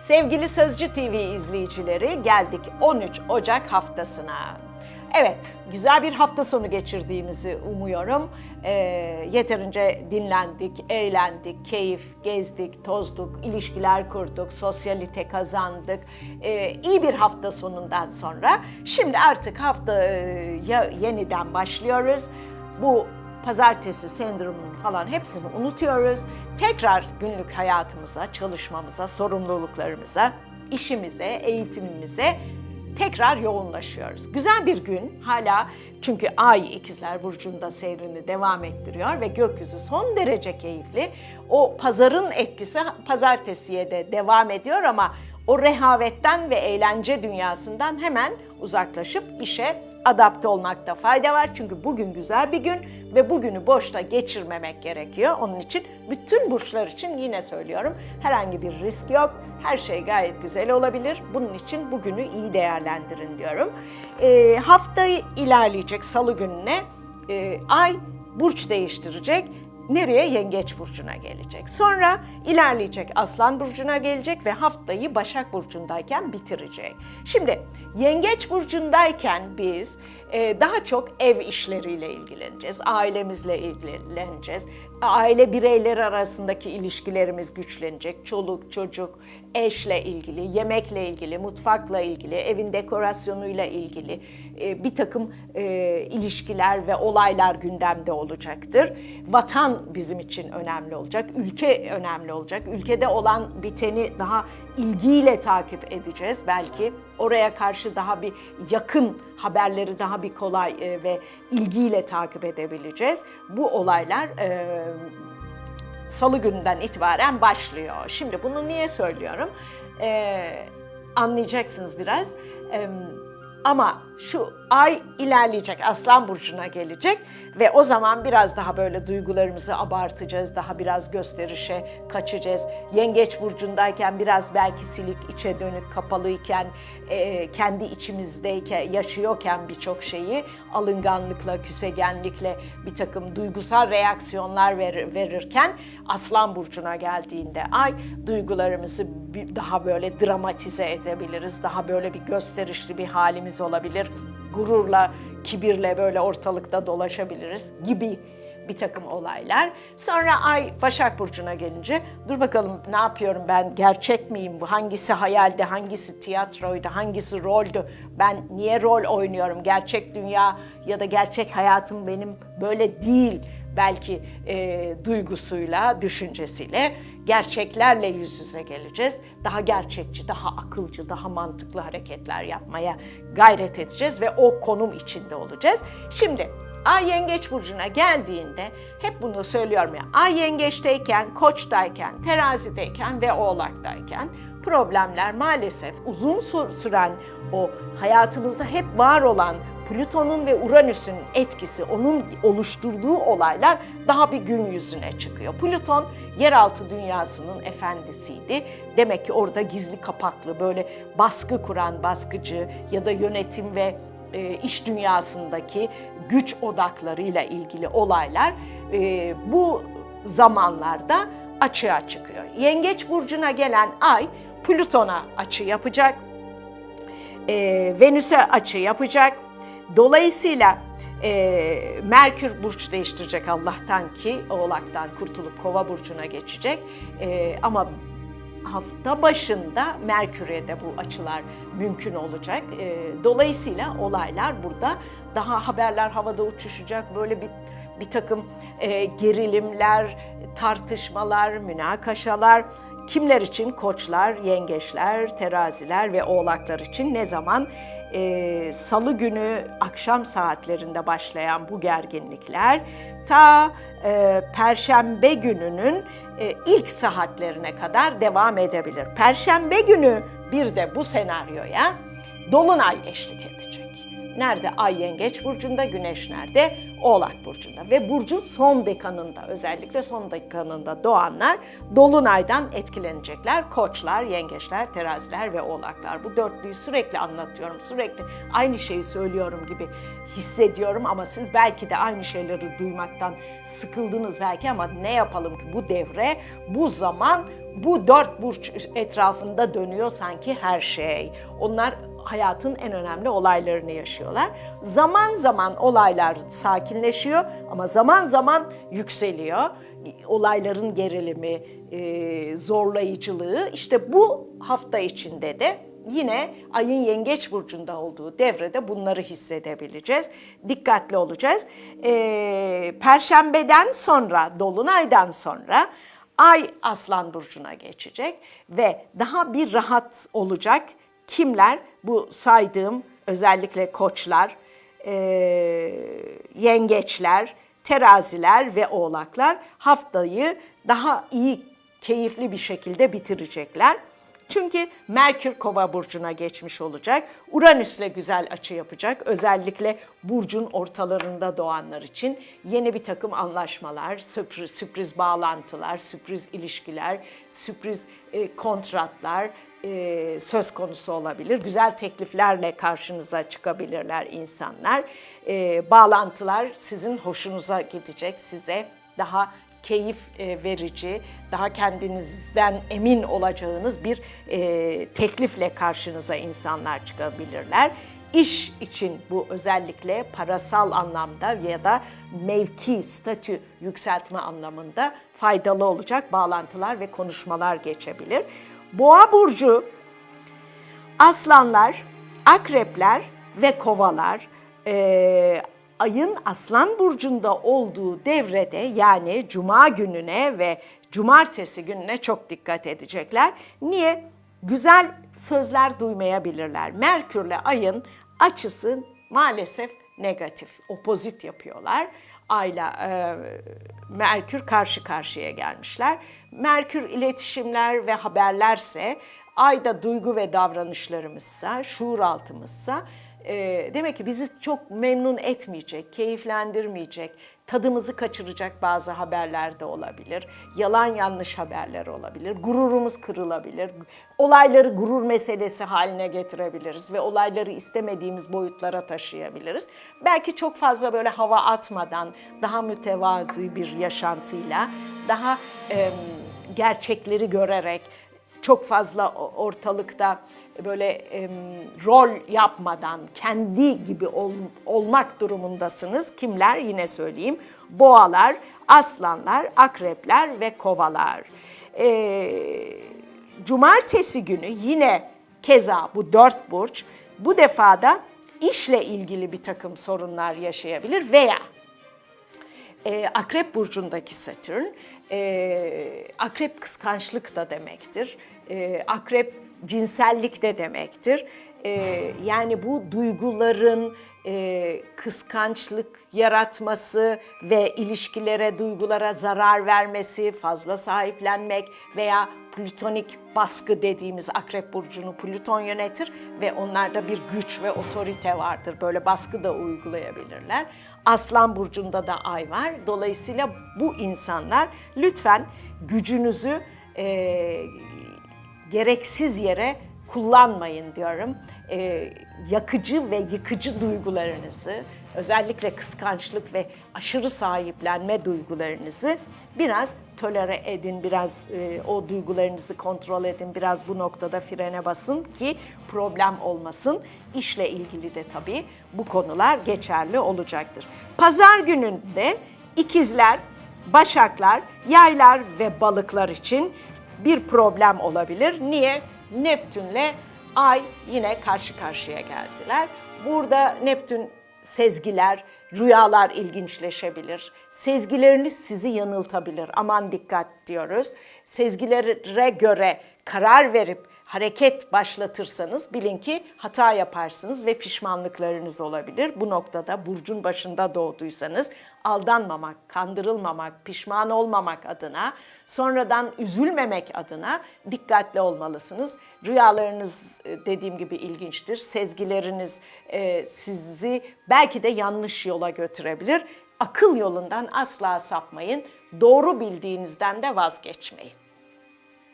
Sevgili Sözcü TV izleyicileri geldik 13 Ocak haftasına. Evet, güzel bir hafta sonu geçirdiğimizi umuyorum. Ee, yeterince dinlendik, eğlendik, keyif, gezdik, tozduk, ilişkiler kurduk, sosyalite kazandık. Ee, iyi bir hafta sonundan sonra şimdi artık haftaya yeniden başlıyoruz. Bu pazartesi sendromunun falan hepsini unutuyoruz. Tekrar günlük hayatımıza, çalışmamıza, sorumluluklarımıza, işimize, eğitimimize tekrar yoğunlaşıyoruz. Güzel bir gün hala çünkü Ay ikizler Burcu'nda seyrini devam ettiriyor ve gökyüzü son derece keyifli. O pazarın etkisi pazartesiye de devam ediyor ama o rehavetten ve eğlence dünyasından hemen uzaklaşıp işe adapte olmakta fayda var. Çünkü bugün güzel bir gün ve bugünü boşta geçirmemek gerekiyor. Onun için bütün burçlar için yine söylüyorum herhangi bir risk yok. Her şey gayet güzel olabilir. Bunun için bugünü iyi değerlendirin diyorum. Ee, hafta ilerleyecek salı gününe e, ay burç değiştirecek. Nereye? Yengeç burcuna gelecek. Sonra ilerleyecek Aslan burcuna gelecek ve haftayı Başak burcundayken bitirecek. Şimdi Yengeç burcundayken biz daha çok ev işleriyle ilgileneceğiz, ailemizle ilgileneceğiz. Aile bireyleri arasındaki ilişkilerimiz güçlenecek. Çoluk, çocuk, eşle ilgili, yemekle ilgili, mutfakla ilgili, evin dekorasyonuyla ilgili e, bir takım e, ilişkiler ve olaylar gündemde olacaktır. Vatan bizim için önemli olacak, ülke önemli olacak. Ülkede olan biteni daha ilgiyle takip edeceğiz belki. Oraya karşı daha bir yakın haberleri daha bir kolay e, ve ilgiyle takip edebileceğiz. Bu olaylar e, salı gününden itibaren başlıyor. Şimdi bunu niye söylüyorum? E, anlayacaksınız biraz. E, ama şu ay ilerleyecek, Aslan Burcu'na gelecek ve o zaman biraz daha böyle duygularımızı abartacağız, daha biraz gösterişe kaçacağız. Yengeç Burcu'ndayken biraz belki silik, içe dönük, kapalıyken, e, kendi içimizdeyken, yaşıyorken birçok şeyi alınganlıkla, küsegenlikle bir takım duygusal reaksiyonlar ver, verirken Aslan Burcu'na geldiğinde ay duygularımızı daha böyle dramatize edebiliriz, daha böyle bir gösterişli bir halimiz olabilir gururla, kibirle böyle ortalıkta dolaşabiliriz gibi bir takım olaylar. Sonra Ay Başak Burcu'na gelince dur bakalım ne yapıyorum ben? Gerçek miyim bu? Hangisi hayalde hangisi tiyatroydu? Hangisi roldü? Ben niye rol oynuyorum? Gerçek dünya ya da gerçek hayatım benim böyle değil. Belki e, duygusuyla düşüncesiyle gerçeklerle yüz yüze geleceğiz. Daha gerçekçi, daha akılcı, daha mantıklı hareketler yapmaya gayret edeceğiz ve o konum içinde olacağız. Şimdi Ay Yengeç Burcu'na geldiğinde hep bunu söylüyorum ya. Ay Yengeç'teyken, Koç'tayken, Terazi'deyken ve Oğlak'tayken problemler maalesef uzun süren o hayatımızda hep var olan Plüton'un ve Uranüs'ün etkisi, onun oluşturduğu olaylar daha bir gün yüzüne çıkıyor. Plüton yeraltı dünyasının efendisiydi. Demek ki orada gizli kapaklı böyle baskı kuran baskıcı ya da yönetim ve e, iş dünyasındaki güç odaklarıyla ilgili olaylar e, bu zamanlarda açığa çıkıyor. Yengeç burcuna gelen ay Plüton'a açı yapacak. E, Venüs'e açı yapacak. Dolayısıyla e, Merkür burç değiştirecek Allah'tan ki Oğlak'tan kurtulup Kova burcuna geçecek. E, ama hafta başında Merkür'e de bu açılar mümkün olacak. E, dolayısıyla olaylar burada daha haberler havada uçuşacak. Böyle bir bir takım e, gerilimler, tartışmalar, münakaşalar kimler için? Koçlar, yengeçler, teraziler ve oğlaklar için ne zaman? Ee, Salı günü akşam saatlerinde başlayan bu gerginlikler ta e, Perşembe gününün e, ilk saatlerine kadar devam edebilir. Perşembe günü bir de bu senaryoya Dolunay eşlik edecek. Nerede? Ay Yengeç Burcu'nda, Güneş nerede? Oğlak Burcu'nda. Ve Burcun son dekanında, özellikle son dekanında doğanlar Dolunay'dan etkilenecekler. Koçlar, Yengeçler, Teraziler ve Oğlaklar. Bu dörtlüyü sürekli anlatıyorum, sürekli aynı şeyi söylüyorum gibi hissediyorum ama siz belki de aynı şeyleri duymaktan sıkıldınız belki ama ne yapalım ki bu devre, bu zaman bu dört burç etrafında dönüyor sanki her şey. Onlar hayatın en önemli olaylarını yaşıyorlar. Zaman zaman olaylar sakinleşiyor ama zaman zaman yükseliyor. Olayların gerilimi, e, zorlayıcılığı işte bu hafta içinde de yine ayın yengeç burcunda olduğu devrede bunları hissedebileceğiz. Dikkatli olacağız. E, Perşembeden sonra, Dolunay'dan sonra Ay Aslan Burcu'na geçecek ve daha bir rahat olacak. Kimler? Bu saydığım özellikle koçlar, e, yengeçler, teraziler ve oğlaklar haftayı daha iyi, keyifli bir şekilde bitirecekler. Çünkü Merkür Kova burcuna geçmiş olacak. Uranüs'le güzel açı yapacak. Özellikle burcun ortalarında doğanlar için yeni bir takım anlaşmalar, sürpriz, sürpriz bağlantılar, sürpriz ilişkiler, sürpriz e, kontratlar e, söz konusu olabilir. Güzel tekliflerle karşınıza çıkabilirler insanlar. E, bağlantılar sizin hoşunuza gidecek, size daha keyif e, verici, daha kendinizden emin olacağınız bir e, teklifle karşınıza insanlar çıkabilirler. İş için bu özellikle parasal anlamda ya da mevki, statü yükseltme anlamında faydalı olacak bağlantılar ve konuşmalar geçebilir. Boğa burcu aslanlar, akrepler ve kovalar e, ayın aslan burcunda olduğu devrede yani cuma gününe ve cumartesi gününe çok dikkat edecekler. Niye? Güzel sözler duymayabilirler. Merkürle ayın açısı maalesef negatif, opozit yapıyorlar. Ayla e, Merkür karşı karşıya gelmişler. Merkür iletişimler ve haberlerse, ayda duygu ve davranışlarımızsa, şuur altımızsa e, demek ki bizi çok memnun etmeyecek, keyiflendirmeyecek, tadımızı kaçıracak bazı haberler de olabilir. Yalan yanlış haberler olabilir. Gururumuz kırılabilir. Olayları gurur meselesi haline getirebiliriz ve olayları istemediğimiz boyutlara taşıyabiliriz. Belki çok fazla böyle hava atmadan, daha mütevazi bir yaşantıyla, daha e, gerçekleri görerek, çok fazla ortalıkta böyle e, rol yapmadan kendi gibi ol, olmak durumundasınız. Kimler? Yine söyleyeyim. Boğalar, aslanlar, akrepler ve kovalar. E, cumartesi günü yine keza bu dört burç bu defada işle ilgili bir takım sorunlar yaşayabilir veya e, Akrep burcundaki Satürn, e, Akrep kıskançlık da demektir. E, akrep cinsellik de demektir. E, yani bu duyguların e, kıskançlık yaratması ve ilişkilere, duygulara zarar vermesi, fazla sahiplenmek veya plütonik baskı dediğimiz akrep burcunu Plüton yönetir ve onlarda bir güç ve otorite vardır. Böyle baskı da uygulayabilirler. Aslan burcunda da ay var. Dolayısıyla bu insanlar lütfen gücünüzü e, gereksiz yere kullanmayın diyorum. E, yakıcı ve yıkıcı duygularınızı, özellikle kıskançlık ve aşırı sahiplenme duygularınızı biraz tolere edin, biraz e, o duygularınızı kontrol edin, biraz bu noktada frene basın ki problem olmasın. İşle ilgili de tabii bu konular geçerli olacaktır. Pazar gününde ikizler, başaklar, yaylar ve balıklar için bir problem olabilir. Niye? Neptünle Ay yine karşı karşıya geldiler. Burada Neptün sezgiler, rüyalar ilginçleşebilir. Sezgileriniz sizi yanıltabilir. Aman dikkat diyoruz. Sezgilere göre karar verip hareket başlatırsanız bilin ki hata yaparsınız ve pişmanlıklarınız olabilir. Bu noktada burcun başında doğduysanız aldanmamak, kandırılmamak, pişman olmamak adına, sonradan üzülmemek adına dikkatli olmalısınız. Rüyalarınız e, dediğim gibi ilginçtir. Sezgileriniz e, sizi belki de yanlış yola götürebilir. Akıl yolundan asla sapmayın. Doğru bildiğinizden de vazgeçmeyin.